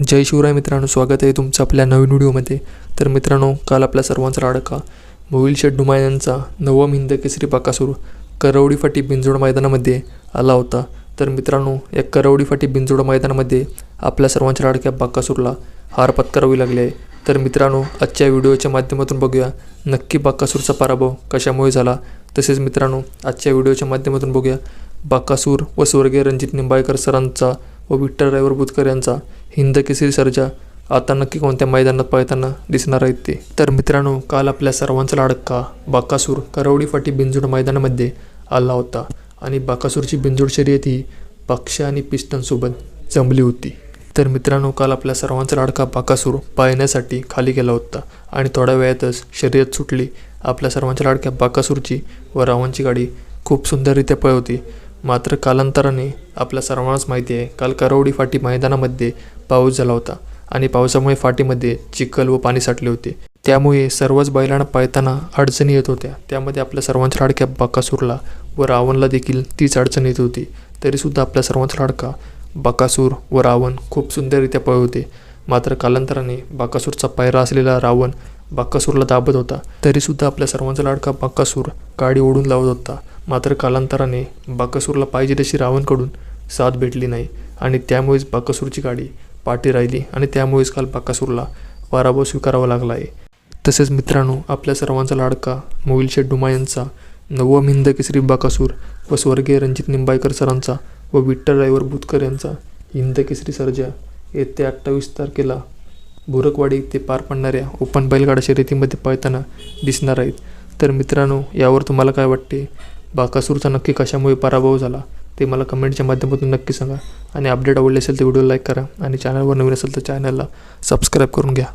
जय शिवराय मित्रांनो स्वागत आहे तुमचं आपल्या नवीन व्हिडिओमध्ये. तर मित्रांनो काल आपल्या सर्वांचा लाडका मोहिल शेठ डुमाय यांचा नवम हिंद केसरी पाकासूर करवडी फाटी बिंजोड मैदानामध्ये आला होता. तर मित्रांनो या करवडी फाटी बिंजोड मैदानामध्ये आपल्या सर्वांच्या लाडक्या बाकासूरला हार पत्करावी लागली आहे. तर मित्रांनो आजच्या व्हिडिओच्या माध्यमातून बघूया नक्की बाकासूरचा पराभव कशामुळे झाला? तसेच मित्रांनो आजच्या व्हिडिओच्या माध्यमातून बघूया बाकासूर व स्वर्गीय रणजित निंबाळकर सरांचा व विठ्ठल ड्रायव्हर बुतकर यांचा हिंद केसरी सर्जा आता नक्की कोणत्या मैदानात पळताना दिसणार आहेत ते? तर मित्रांनो काल आपल्या सर्वांचा लाडका बाकासूर करवडी फाटी बिंजूड मैदानामध्ये आला होता आणि बाकासूरची बिंजूड शर्यत ही पक्ष आणि पिस्टनसोबत जमली होती. तर मित्रांनो काल आपल्या सर्वांचा लाडका बाकासूर पाहण्यासाठी खाली गेला होता आणि थोड्या वेळातच शर्यत सुटली. आपल्या सर्वांच्या लाडक्या बाकासूरची व रावांची गाडी खूप सुंदररित्या पळवती. मात्र कालांतराने आपल्या सर्वांनाच माहिती आहे काल करवडी फाटी मैदानामध्ये पाऊस झाला होता आणि पावसामुळे फाटीमध्ये चिखल व पाणी साठले होते. त्यामुळे सर्वच बैलांना पायताना अडचणी येत होत्या. त्यामध्ये आपल्या सर्वांचा लाडक्या बाकासूरला व रावणला देखील तीच अडचण येत होती. तरीसुद्धा आपल्या सर्वांचा लाडका बाकासूर व रावण खूप सुंदररित्या पळवते मात्र कालांतराने बाकासूरचा पायरा असलेला रावण बाक्कासूरला दाबत होता. तरीसुद्धा आपल्या सर्वांचा लाडका बाक्कासूर गाडी ओढून लावत होता. मात्र कालांतराने बाक्कासूरला पाहिजे तशी रावणकडून साथ भेटली नाही आणि त्यामुळेच बाक्कासूरची गाडी पाठी राहिली आणि त्यामुळेच काल बाक्कासूरला पराभव स्वीकारावा लागला आहे. तसेच मित्रांनो आपल्या सर्वांचा लाडका मोहिल डुमा यांचा नवम हिंद केसरी बाकासूर व स्वर्गीय रणजित निंबाळकर सरांचा व विठ्ठल ड्रायव्हर बुतकर यांचा हिंद केसरी सर्जा येत्या अठ्ठावीस तारखेला बुरकवाडी ते पार पडणाऱ्या ओपन बैलगाडा शर्यतीमध्ये पळताना दिसणार आहेत. तर मित्रांनो यावर तुम्हाला काय वाटते? बाकासूरचा नक्की कशामुळे पराभव झाला? ते मला कमेंटच्या माध्यमातून नक्की सांगा. आणि अपडेट आवडले असेल तर व्हिडिओ लाईक करा. आणि चॅनलवर नवीन असेल तर चॅनलला सबस्क्राईब करून घ्या.